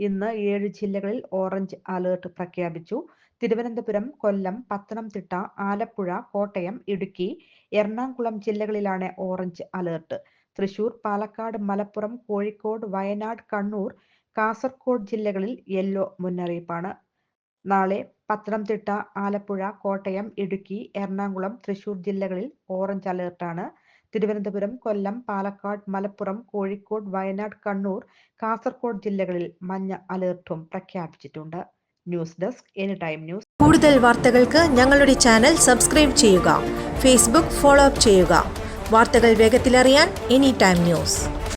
ഇന്ന് ഏഴ് ജില്ലകളിൽ ഓറഞ്ച് അലേർട്ട് പ്രഖ്യാപിച്ചു. തിരുവനന്തപുരം കൊല്ലം പത്തനംതിട്ട ആലപ്പുഴ കോട്ടയം ഇടുക്കി എറണാകുളം ജില്ലകളിലാണ് ഓറഞ്ച് അലേർട്ട്. തൃശൂർ പാലക്കാട് മലപ്പുറം കോഴിക്കോട് വയനാട് കണ്ണൂർ കാസർഗോഡ് ജില്ലകളിൽ യെല്ലോ മുന്നറിയിപ്പാണ്. നാളെ പത്തനംതിട്ട ആലപ്പുഴ കോട്ടയം ഇടുക്കി എറണാകുളം തൃശൂർ ജില്ലകളിൽ ഓറഞ്ച് അലേർട്ടാണ്. തിരുവനന്തപുരം കൊല്ലം പാലക്കാട് മലപ്പുറം കോഴിക്കോട് വയനാട് കണ്ണൂർ കാസർഗോഡ് ജില്ലകളിൽ മഞ്ഞ അലേർട്ടും പ്രഖ്യാപിച്ചിട്ടുണ്ട്. News desk any time news. കൂടുതൽ വാർത്തകൾക്ക് ഞങ്ങളുടെ ചാനൽ സബ്സ്ക്രൈബ് ചെയ്യുക ഫേസ്ബുക്ക് ഫോളോ അപ്പ് ചെയ്യുക. വാർത്തകൾ വേഗത്തിലറിയാൻ എനി ടൈം ന്യൂസ്.